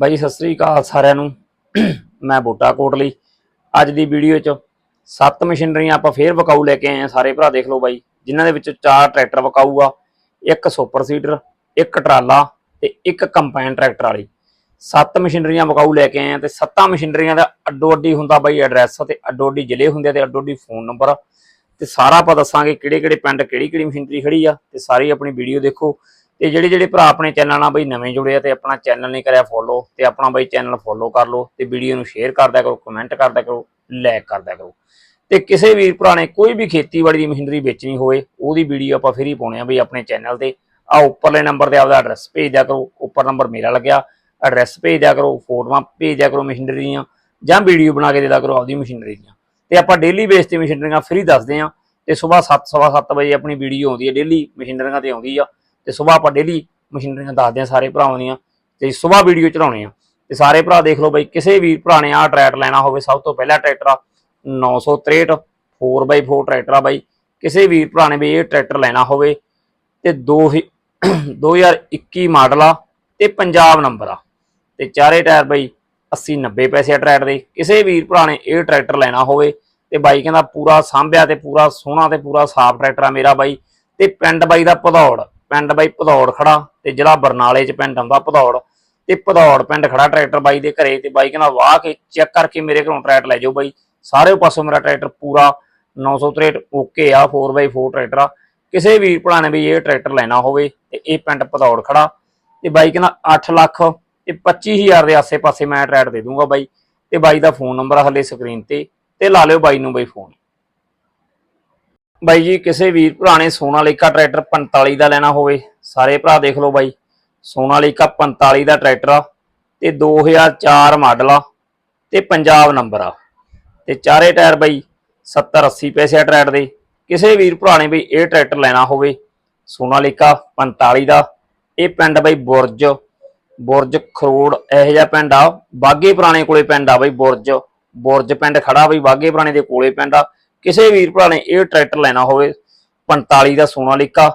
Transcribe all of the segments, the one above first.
ਬਾਈ ਜੀ, ਸਤਿ ਸ੍ਰੀ ਅਕਾਲ ਸਾਰਿਆਂ ਨੂੰ। ਮੈਂ ਬੂਟਾ ਕੋਟਲੀ ਅੱਜ ਦੀ ਵੀਡੀਓ 'ਚ ਸੱਤ ਮਸ਼ੀਨਰੀਆਂ ਆਪਾਂ ਫੇਰ ਵਕਾਊ ਲੈ ਕੇ ਆਏ ਆ ਸਾਰੇ ਭਰਾ ਦੇਖ ਲਓ ਬਾਈ ਜਿਨ੍ਹਾਂ ਦੇ ਵਿੱਚ ਚਾਰ ਟਰੈਕਟਰ ਵਕਾਊ ਆ ਇੱਕ ਸੁਪਰ ਸੀਡਰ ਇੱਕ ਟਰਾਲਾ ਤੇ ਇੱਕ ਕੰਪਾਈਨ ਟਰੈਕਟਰ ਵਾਲੀ। ਸੱਤ ਮਸ਼ੀਨਰੀਆਂ ਵਕਾਊ ਲੈ ਕੇ ਆਏ ਆ ਤੇ ਸੱਤਾਂ ਮਸ਼ੀਨਰੀਆਂ ਦਾ ਅੱਡੋ ਅੱਡੀ ਹੁੰਦਾ ਬਾਈ ਐਡਰੈਸ ਤੇ ਅੱਡੋ ਅੱਡੀ ਜ਼ਿਲ੍ਹੇ ਹੁੰਦੇ ਆ ਤੇ ਅੱਡੋ ਅੱਡੀ ਫੋਨ ਨੰਬਰ ਤੇ ਸਾਰਾ ਆਪਾਂ ਦੱਸਾਂਗੇ ਕਿਹੜੇ ਕਿਹੜੇ ਪਿੰਡ ਕਿਹੜੀ ਕਿਹੜੀ ਮਸ਼ੀਨਰੀ ਖੜੀ ਆ ਤੇ ਸਾਰੀ ਆਪਣੀ ਵੀਡੀਓ ਦੇਖੋ। ਤੇ ਜਿਹੜੇ ਜਿਹੜੇ ਭਰਾ ਆਪਣੇ ਚੈਨਲ ਨਾਲ ਬਈ ਨਵੇਂ ਜੁੜੇ ਆ ਤੇ ਆਪਣਾ ਚੈਨਲ ਨਹੀਂ ਕਰਿਆ ਫੋਲੋ ਤੇ ਆਪਣਾ ਬਈ ਚੈਨਲ ਫੋਲੋ ਕਰ ਲਓ ਤੇ ਵੀਡੀਓ ਨੂੰ ਸ਼ੇਅਰ ਕਰਦਿਆ ਕਰੋ ਕਮੈਂਟ ਕਰਦਾ ਕਰੋ ਲਾਈਕ ਕਰਦਾ ਕਰੋ। ਤੇ ਕਿਸੇ ਵੀਰ ਭਰਾ ਨੇ ਕੋਈ ਵੀ ਖੇਤੀਬਾੜੀ ਦੀ ਮਸ਼ੀਨਰੀ ਵੇਚਣੀ ਹੋਵੇ, ਉਹਦੀ ਵੀਡੀਓ ਆਪਾਂ ਫਿਰ ਹੀ ਪਾਉਣੇ ਆ ਬਈ ਆਪਣੇ ਚੈਨਲ ਤੇ। ਆ ਉੱਪਰਲੇ ਨੰਬਰ ਤੇ ਆਪਦਾ ਐਡਰੈਸ ਭੇਜ ਦਿਆ ਕਰੋ, ਉੱਪਰ ਨੰਬਰ ਮੇਰਾ ਲੱਗਿਆ ਐਡਰੈਸ ਭੇਜ ਦਿਆ ਕਰੋ, ਫੋਟੋਆਂ ਭੇਜ ਦਿਆ ਕਰੋ ਮਸ਼ੀਨਰੀ ਦੀਆਂ, ਜਾਂ ਵੀਡੀਓ ਬਣਾ ਕੇ ਦੇ ਦਿਆ ਕਰੋ ਆਪਦੀ ਮਸ਼ੀਨਰੀ ਦੀਆਂ। ਤੇ ਆਪਾਂ ਡੇਲੀ ਬੇਸ ਤੇ ਮਸ਼ੀਨਰੀਆਂ ਫ੍ਰੀ ਦੱਸਦੇ ਆ, ਤੇ ਸਵੇਰ 7:30 ਵਜੇ ਆਪਣੀ ਵੀਡੀਓ ਆਉਂਦੀ ਹੈ ਡੇਲੀ ਮਸ਼ੀਨਰੀਆਂ ਤੇ ਆਉਂਦੀ ਆ। ਤੇ ਸਵੇਰ ਆਪਾਂ ਡੇਲੀ ਮਸ਼ੀਨਰੀਆਂ ਦੱਸਦੇ ਆ ਸਾਰੇ ਭਰਾਵਾਂ ਦੀਆਂ ਤੇ ਸਵੇਰ ਵੀਡੀਓ ਚਲਾਉਣੇ ਆ। ਤੇ ਸਾਰੇ ਭਰਾ ਦੇਖ ਲਓ ਬਾਈ, ਕਿਸੇ ਵੀਰ ਭਰਾ ਨੇ ਆਹ ਟਰੈਕਟਰ ਲੈਣਾ ਹੋਵੇ, ਸਭ ਤੋਂ ਪਹਿਲਾ ਟਰੈਕਟਰ ਆ 963 4x4 ਟਰੈਕਟਰ ਆ ਬਾਈ। ਕਿਸੇ ਵੀਰ ਭਰਾ ਨੇ ਵੀ ਇਹ ਟਰੈਕਟਰ ਲੈਣਾ ਹੋਵੇ ਤੇ 2 2021 ਮਾਡਲ ਆ ਤੇ ਪੰਜਾਬ ਨੰਬਰ ਆ। ਤੇ ਚਾਰੇ ਟਾਇਰ ਬਾਈ 80 90 ਪੈਸੇ ਆ ਟਰੈਕਟਰ ਦੇ। ਕਿਸੇ ਵੀਰ ਭਰਾ ਨੇ ਇਹ ਟਰੈਕਟਰ ਲੈਣਾ ਹੋਵੇ ਤੇ ਬਾਈ ਕਹਿੰਦਾ ਪੂਰਾ ਸਾਂਭਿਆ ਤੇ ਪੂਰਾ ਸੋਹਣਾ ਤੇ ਪੂਰਾ ਸਾਫ਼ ਟਰੈਕਟਰ ਆ ਮੇਰਾ ਬਾਈ। ਤੇ ਪਿੰਡ ਬਾਈ ਦਾ ਭਦੌੜ। ਪਿੰਡ ਬਾਈ ਭਦੌੜ ਖੜਾ ਤੇ ਜ਼ਿਲ੍ਹਾ ਬਰਨਾਲੇ ਚ ਪਿੰਡ ਆਉਂਦਾ ਭਦੌੜ। ਤੇ ਭਦੌੜ ਪਿੰਡ ਖੜਾ ਟਰੈਕਟਰ ਬਾਈ ਦੇ ਘਰੇ ਤੇ ਬਾਈ ਕਹਿੰਦਾ ਵਾਹ ਕੇ ਚੈੱਕ ਕਰਕੇ ਮੇਰੇ ਘਰੋਂ ਟਰੈਕਟਰ ਲੈ ਜਾਓ ਬਾਈ। ਸਾਰੇ ਪਾਸੋਂ ਮੇਰਾ ਟਰੈਕਟਰ ਪੂਰਾ 963 ਓਕੇ ਆ 4x4 ਟਰੈਕਟਰ ਆ। ਕਿਸੇ ਵੀ ਭਰਾ ਨੇ ਵੀ ਇਹ ਟਰੈਕਟਰ ਲੈਣਾ ਹੋਵੇ ਤੇ ਇਹ ਪਿੰਡ ਭਦੌੜ ਖੜਾ। ਤੇ ਬਾਈ ਕਹਿੰਦਾ 8 ਲੱਖ ਤੇ 25000 ਦੇ ਆਸੇ-ਪਾਸੇ ਮੈਂ ਟਰੈਕਟਰ ਦੇ ਦੂੰਗਾ ਬਾਈ। ਤੇ ਬਾਈ ਦਾ ਫੋਨ ਨੰਬਰ ਹਲੇ ਸਕਰੀਨ ਤੇ ਤੇ ਲਾ ਲਿਓ ਬਾਈ ਨੂੰ ਬਾਈ ਫੋਨ। ਬਾਈ ਜੀ, ਕਿਸੇ ਵੀਰ ਭਰਾ ਨੇ ਸੋਨਾਲੀਕਾ ਟਰੈਕਟਰ 45 ਦਾ ਲੈਣਾ ਹੋਵੇ, ਸਾਰੇ ਭਰਾ ਦੇਖ ਲਓ ਬਾਈ। ਸੋਨਾਲੀਕਾ 45 ਦਾ ਟਰੈਕਟਰ ਆ, ਤੇ 2004 ਮਾਡਲ ਆ, ਤੇ ਪੰਜਾਬ ਨੰਬਰ ਆ। ਤੇ ਚਾਰੇ ਟਾਇਰ ਬਾਈ 70 80 ਪੈਸੇ ਆ ਟਰੈਕਟਰ ਦੇ। ਕਿਸੇ ਵੀਰ ਭਰਾ ਨੇ ਬਈ ਇਹ ਟਰੈਕਟਰ ਲੈਣਾ ਹੋਵੇ ਸੋਨਾਲੀਕਾ 45 ਦਾ, ਇਹ ਪਿੰਡ ਬਾਈ ਬੁਰਜ ਬੁਰਜ ਖਰੋੜ, ਇਹੋ ਜਿਹਾ ਪਿੰਡ ਆ। ਬਾਗੇ ਪੁਰਾਣੇ ਕੋਲੇ ਪਿੰਡ ਆ ਬਾਈ ਬੁਰਜ। ਬੁਰਜ ਪਿੰਡ ਖੜਾ ਬਈ, ਬਾਗੇ ਪੁਰਾਣੇ ਦੇ ਕੋਲੇ ਪਿੰਡ ਆ। ਕਿਸੇ ਵੀਰ ਭਰਾ ਨੇ ਇਹ ਟਰੈਕਟਰ ਲੈਣਾ ਹੋਵੇ 45 ਦਾ ਸੋਨਾ ਸੋਨਾਲੀਕਾ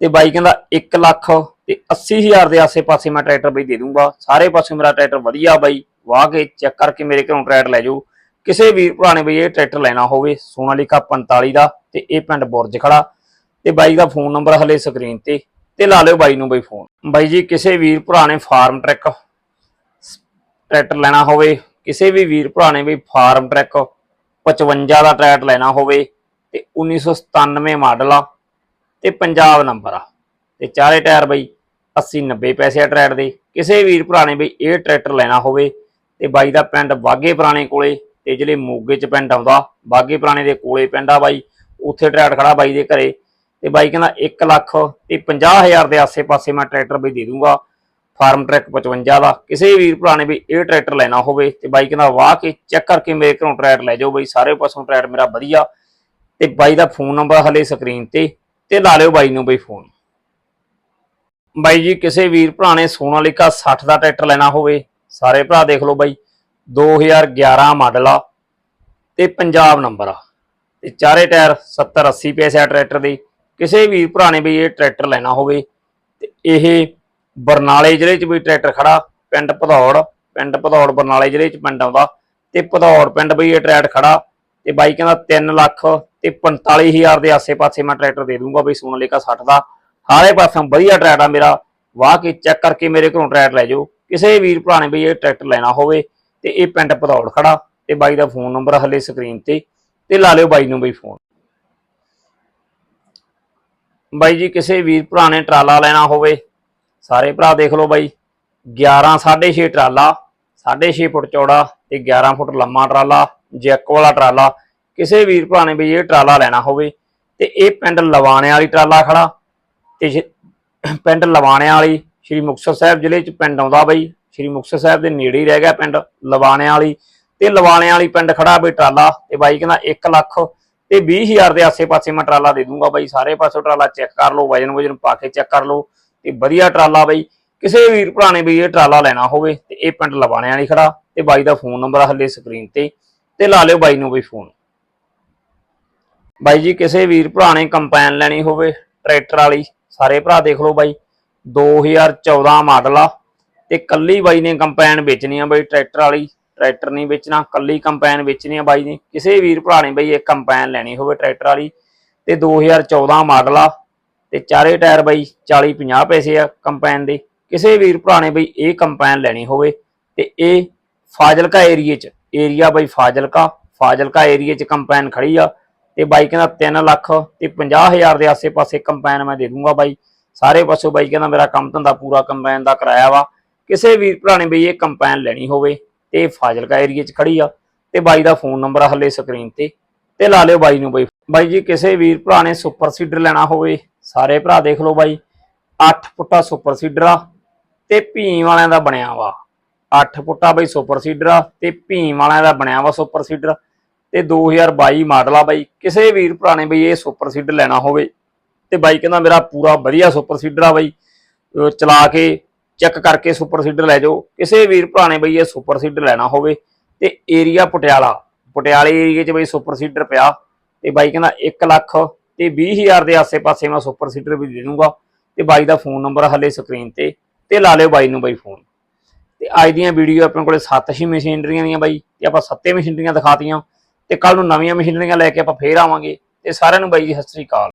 ਤੇ ਬਾਈ ਕਹਿੰਦਾ 1 ਲੱਖ ਤੇ 80000 ਦੇ ਆਸੇ-ਪਾਸੇ ਮੈਂ ਟਰੈਕਟਰ ਬਈ ਦੇ ਦੂੰਗਾ। ਸਾਰੇ ਪਾਸੇ ਮੇਰਾ ਟਰੈਕਟਰ ਵਧੀਆ ਬਾਈ, ਵਾਹ ਕੇ ਚੈੱਕ ਕਰਕੇ ਮੇਰੇ ਘਰੋਂ ਟਰੈਕਟਰ ਲੈ ਜਾਓ। ਕਿਸੇ ਵੀਰ ਭਰਾ ਨੇ ਬਈ ਇਹ ਟਰੈਕਟਰ ਲੈਣਾ ਹੋਵੇ, ਸੋਨਾ ਸੋਨਾਲੀਕਾ 45 ਦਾ ਤੇ ਇਹ ਪਿੰਡ ਬੁਰਜ ਖੜਾ। ਤੇ ਬਾਈ ਦਾ ਫੋਨ ਨੰਬਰ ਹਲੇ ਸਕਰੀਨ ਤੇ ਤੇ ਲਾ ਲਿਓ ਬਾਈ ਨੂੰ ਬਈ ਫੋਨ। ਬਾਈ ਜੀ, ਕਿਸੇ ਵੀਰ ਭਰਾ ਨੇ ਫਾਰਮ ਟਰੈਕ ਟਰੈਕਟਰ ਲੈਣਾ ਹੋਵੇ, ਕਿਸੇ ਵੀ ਵੀਰ ਭਰਾ ਨੇ ਬਈ ਫਾਰਮ ਟਰੈਕ 55 ਦਾ ਟਰੈਟ ਲੈਣਾ ਹੋਵੇ ਤੇ 1997 ਮਾਡਲ ਆ ਤੇ ਪੰਜਾਬ ਨੰਬਰ ਆ। ਤੇ ਚਾਰੇ ਟਾਇਰ ਬਈ 80 90 ਪੈਸੇ ਆ ਟਰੈਟ ਦੇ। ਕਿਸੇ ਵੀਰ ਭਰਾ ਨੇ ਬਈ ਇਹ ਟਰੈਕਟਰ ਲੈਣਾ ਹੋਵੇ ਤੇ ਬਾਈ ਦਾ ਪਿੰਡ ਬਾਗੇ ਪੁਰਾਣੇ ਕੋਲੇ ਤੇ ਜਿਹੜੇ ਮੋਗੇ ਚ ਪਿੰਡ ਆਉਂਦਾ ਬਾਗੇ ਪੁਰਾਣੇ ਦੇ ਕੋਲੇ ਪਿੰਡ ਆ ਬਾਈ, ਉੱਥੇ ਟਰੈਟ ਖੜਾ ਬਾਈ ਦੇ ਘਰੇ। ਤੇ ਬਾਈ ਕਹਿੰਦਾ 1 ਲੱਖ ਤੇ 50000 ਦੇ ਆਸੇ-ਪਾਸੇ ਮੈਂ ਟਰੈਕਟਰ ਬਈ ਦੇ ਦੂੰਗਾ। ਫਾਰਮ ਟਰੈਕ 55 ਦਾ। ਕਿਸੇ ਵੀਰ ਭਰਾ ਨੇ ਵੀ ਇਹ ਟਰੈਕਟਰ ਲੈਣਾ ਹੋਵੇ ਤੇ ਬਾਈ ਕਹਿੰਦਾ ਵਾਹ ਕੇ ਚੈੱਕ ਕਰਕੇ ਮੇਰੇ ਘਰੋਂ ਟਰੈਕਟਰ ਲੈ ਜਾਓ ਬਈ, ਸਾਰੇ ਪਾਸੋਂ ਟਰੈਕਟਰ ਮੇਰਾ ਵਧੀਆ। ਤੇ ਬਾਈ ਦਾ ਫੋਨ ਨੰਬਰ ਹਲੇ ਸਕਰੀਨ ਤੇ ਤੇ ਲਾ ਲਿਓ ਬਾਈ ਨੂੰ ਬਈ ਫੋਨ। ਬਾਈ ਜੀ, ਕਿਸੇ ਵੀਰ ਭਰਾ ਨੇ ਸੋਨਾਲੀਕਾ 60 ਦਾ ਟਰੈਕਟਰ ਲੈਣਾ ਹੋਵੇ, ਸਾਰੇ ਭਰਾ ਦੇਖ ਲਓ ਬਾਈ 2011 ਮਾਡਲ ਆ ਤੇ ਪੰਜਾਬ ਨੰਬਰ ਆ। ਤੇ ਚਾਰੇ ਟਾਇਰ 70 80 ਪੈਸੇ ਆ ਟਰੈਕਟਰ ਦੇ। ਕਿਸੇ ਵੀਰ ਭਰਾ ਨੇ ਵੀ ਇਹ ਟਰੈਕਟਰ ਲੈਣਾ ਹੋਵੇ, ਤੇ ਇਹ ਬਰਨਾਲੇ ਜ਼ਿਲ੍ਹੇ 'ਚ ਵੀ ਟਰੈਕਟਰ ਖੜਾ, ਪਿੰਡ ਭਦੌੜ ਪਿੰਡ ਭਦੌੜ ਬਰਨਾਲੇ ਜ਼ਿਲ੍ਹੇ 'ਚ ਪਿੰਡ ਆਉਂਦਾ। ਤੇ ਭਦੌੜ ਪਿੰਡ ਬਈ ਇਹ ਟਰੈਕਟਰ ਖੜਾ, ਤੇ ਬਾਈ ਕਹਿੰਦਾ 3 ਲੱਖ ਤੇ 45000 ਦੇ ਆਸੇ-ਪਾਸੇ ਮੈਂ ਟਰੈਕਟਰ ਦੇ ਦੂੰਗਾ, ਬਈ ਸੋਨਾਲੀਕਾ 60 ਦਾ। ਸਾਰੇ ਪਾਸੋਂ ਵਧੀਆ ਟਰੈਕਟਰ ਆ ਮੇਰਾ, ਵਾਹ ਕੇ ਚੈੱਕ ਕਰਕੇ ਮੇਰੇ ਘਰੋਂ ਟਰੈਕਟਰ ਲੈ ਜਾਓ। ਕਿਸੇ ਵੀਰ ਭਰਾ ਨੇ ਬਈ ਇਹ ਟਰੈਕਟਰ ਲੈਣਾ ਹੋਵੇ, ਤੇ ਇਹ ਪਿੰਡ ਭਦੌੜ ਖੜਾ, ਤੇ ਬਾਈ ਦਾ ਫੋਨ ਨੰਬਰ ਹਲੇ ਸਕਰੀਨ ਤੇ ਤੇ ਲਾ ਲਿਓ ਬਾਈ ਨੂੰ ਬਈ ਫੋਨ। ਬਾਈ ਜੀ, ਕਿਸੇ ਵੀਰ ਭਰਾ ਨੇ ਟਰਾਲਾ ਲੈਣਾ ਹੋਵੇ ਸਾਰੇ ਭਰਾ ਦੇਖ ਲਓ ਬਾਈ। 11 6.5 ਟਰਾਲਾ 6.5 ਫੁੱਟ ਚੌੜਾ ਤੇ 11 ਫੁੱਟ ਲੰਮਾ ਟਰਾਲਾ ਜੈਕ ਵਾਲਾ ਟਰਾਲਾ, ਕਿਸੇ ਵੀਰ ਭਰਾ ਨੇ ਬਈ ਇਹ ਟਰਾਲਾ ਲੈਣਾ ਹੋਵੇ ਤੇ ਇਹ ਪਿੰਡ ਲਵਾਣਿਆਂ ਵਾਲੀ ਟਰਾਲਾ ਖੜਾ ਤੇ ਪਿੰਡ ਲਵਾਣਿਆਂ ਵਾਲੀ, ਸ਼੍ਰੀ ਮੁਕਤਸਰ ਸਾਹਿਬ ਜ਼ਿਲ੍ਹੇ ਚ ਪਿੰਡ ਆਉਂਦਾ ਬਈ। ਸ਼੍ਰੀ ਮੁਕਤਸਰ ਸਾਹਿਬ ਦੇ ਨੇੜੇ ਹੀ ਰਹਿ ਗਿਆ ਪਿੰਡ ਲਵਾਣਿਆਂ ਵਾਲੀ ਤੇ ਲਵਾਣਿਆਂ ਵਾਲੀ ਪਿੰਡ ਖੜਾ ਬਈ ਟਰਾਲਾ ਤੇ ਬਾਈ ਕਹਿੰਦਾ 1 ਲੱਖ ਤੇ 20000 ਦੇ ਆਸੇ-ਪਾਸੇ ਮੈਂ ਟਰਾਲਾ ਦੇ ਦੂੰਗਾ ਬਾਈ। ਸਾਰੇ ਪਾਸੋਂ ਟਰਾਲਾ ਚੈੱਕ ਕਰ ਲਓ ਵਜਨ ਵਜਨ ਪਾ ਕੇ ਚੈੱਕ ਕਰ ਲਓ। ਤੇ ਵਧੀਆ ਟਰਾਲਾ ਬਾਈ। ਕਿਸੇ ਵੀਰ ਭਰਾ ਨੇ ਵੀ ਇਹ ਟਰਾਲਾ ਲੈਣਾ ਹੋਵੇ ਤੇ ਇਹ ਪਿੰਡ ਲਵਾਣੇ ਵਾਲੀ ਖੜਾ ਤੇ ਬਾਈ ਦਾ ਫੋਨ ਨੰਬਰ ਹੱਲੇ ਸਕਰੀਨ ਤੇ ਤੇ ਲਾ ਲਿਓ ਬਾਈ ਨੂੰ ਵੀ ਫੋਨ। ਬਾਈ ਜੀ, ਕਿਸੇ ਵੀਰ ਭਰਾ ਨੇ ਕੰਪੈਨ ਲੈਣੀ ਹੋਵੇ, ਟਰੈਕਟਰ ਵਾਲੀ, ਸਾਰੇ ਭਰਾ ਦੇਖ ਲਓ ਬਾਈ। 2014 ਮਾਡਲ ਆ ਤੇ ਕੱਲੀ ਬਾਈ ਨੇ ਕੰਪੈਨ ਵੇਚਣੀ ਆ ਬਾਈ ਟਰੈਕਟਰ ਵਾਲੀ। ਟਰੈਕਟਰ ਨਹੀਂ ਵੇਚਣਾ, ਕੱਲੀ ਕੰਪੈਨ ਵੇਚਣੀ ਆ ਬਾਈ ਨੇ। ਕਿਸੇ ਵੀਰ ਭਰਾ ਨੇ ਬਾਈ ਇਹ ਕੰਪੈਨ ਲੈਣੀ ਹੋਵੇ ਟਰੈਕਟਰ ਵਾਲੀ ਤੇ 2014 ਮਾਡਲ ਆ ਤੇ ਚਾਰੇ ਟਾਇਰ ਬਾਈ 40 50 ਪੈਸੇ ਆ ਕੰਪੈਨ ਦੇ। ਕਿਸੇ ਵੀਰ ਭਰਾ ਨੇ ਬਈ ਇਹ ਕੰਪੈਨ ਲੈਣੀ ਹੋਵੇ ਤੇ ਇਹ ਫਾਜ਼ਿਲਕਾ ਏਰੀਏ 'ਚ, ਏਰੀਆ ਬਈ ਫਾਜ਼ਿਲਕਾ ਫਾਜ਼ਿਲਕਾ ਏਰੀਏ 'ਚ ਕੰਪੈਨ ਖੜੀ ਆ ਤੇ ਬਾਈ ਕਹਿੰਦਾ 3 ਲੱਖ ਤੇ 50000 ਦੇ ਆਸੇ-ਪਾਸੇ ਕੰਪੈਨ ਮੈਂ ਦੇ ਦੂੰਗਾ ਬਾਈ। ਸਾਰੇ ਪਾਸੋਂ ਬਾਈ ਕਹਿੰਦਾ ਮੇਰਾ ਕੰਮ ਧੰਦਾ ਪੂਰਾ ਕੰਪੈਨ ਦਾ ਕਰਾਇਆ ਵਾ। ਕਿਸੇ ਵੀਰ ਭਰਾ ਨੇ ਬਈ ਇਹ ਕੰਪੈਨ ਲੈਣੀ ਹੋਵੇ ਤੇ ਇਹ ਫਾਜ਼ਿਲਕਾ ਏਰੀਏ 'ਚ ਖੜੀ ਆ ਤੇ ਬਾਈ ਦਾ ਫੋਨ ਨੰਬਰ ਆ ਹੱਲੇ ਸਕਰੀਨ ਤੇ ਤੇ ਲਾ ਲਿਓ ਬਾਈ ਨੂੰ ਬਈ ਬਾਈ ਜੀ, ਕਿਸੇ ਵੀਰ ਭਰਾ ਨੇ ਸੁਪਰ ਸੀਡਰ ਲੈਣਾ ਹੋਵੇ, ਸਾਰੇ ਭਰਾ ਦੇਖ ਲਓ ਬਾਈ। 8 ਫੁੱਟਾ ਸੁਪਰ ਸੀਡਰ ਆ ਤੇ ਭੀਮ ਵਾਲਿਆਂ ਦਾ ਬਣਿਆ ਵਾ। 8 ਫੁੱਟਾ ਬਈ ਸੁਪਰ ਸੀਡਰ ਆ ਤੇ ਭੀਮ ਵਾਲਿਆਂ ਦਾ ਬਣਿਆ ਵਾ ਸੁਪਰ ਸੀਡਰ। ਤੇ 2022 ਮਾਡਲ ਆ ਬਾਈ। ਕਿਸੇ ਵੀਰ ਭਰਾ ਨੇ ਬਈ ਇਹ ਸੁਪਰ ਸੀਡਰ ਲੈਣਾ ਹੋਵੇ ਤੇ ਬਾਈ ਕਹਿੰਦਾ ਮੇਰਾ ਪੂਰਾ ਵਧੀਆ ਸੁਪਰ ਸੀਡਰ ਆ ਬਾਈ। ਚਲਾ ਕੇ ਚੈੱਕ ਕਰਕੇ ਸੁਪਰ ਸੀਡਰ ਲੈ ਜਾਓ। ਕਿਸੇ ਵੀਰ ਭਰਾ ਨੇ ਬਈ ਇਹ ਸੁਪਰ ਸੀਡਰ ਲੈਣਾ ਹੋਵੇ ਤੇ ਏਰੀਆ ਪਟਿਆਲਾ। ਪਟਿਆਲੇ ਏਰੀਏ 'ਚ ਬਈ ਸੁਪਰ ਸੀਡਰ ਪਿਆ। ਤੇ ਬਾਈ ਕਹਿੰਦਾ 1 ਲੱਖ ਤੇ 20000 ਦੇ ਆਸੇ-ਪਾਸੇ ਮੈਂ ਸੁਪਰ ਸੀਟਰ ਵੀ ਦੇ ਦੂੰਗਾ ਤੇ ਬਾਈ ਦਾ ਫੋਨ ਨੰਬਰ ਹੱਲੇ ਸਕਰੀਨ ਤੇ ਤੇ ਲਾ ਲਿਓ ਬਾਈ ਨੂੰ ਬਾਈ ਫੋਨ। ਤੇ ਅੱਜ ਦੀਆਂ ਵੀਡੀਓ ਆਪਣੇ ਕੋਲੇ 7 ਹੀ ਮਸ਼ੀਨਰੀਆਂ ਦੀਆਂ ਬਾਈ ਤੇ ਆਪਾਂ ਸੱਤੇ ਮਸ਼ੀਨਰੀਆਂ ਦਿਖਾਤੀਆਂ ਤੇ ਕੱਲ ਨੂੰ ਨਵੀਆਂ ਮਸ਼ੀਨਰੀਆਂ ਲੈ ਕੇ ਆਪਾਂ ਫੇਰ ਆਵਾਂਗੇ। ਤੇ ਸਾਰਿਆਂ ਨੂੰ ਬਾਈ ਜੀ, ਸਤਿ ਸ੍ਰੀ ਅਕਾਲ।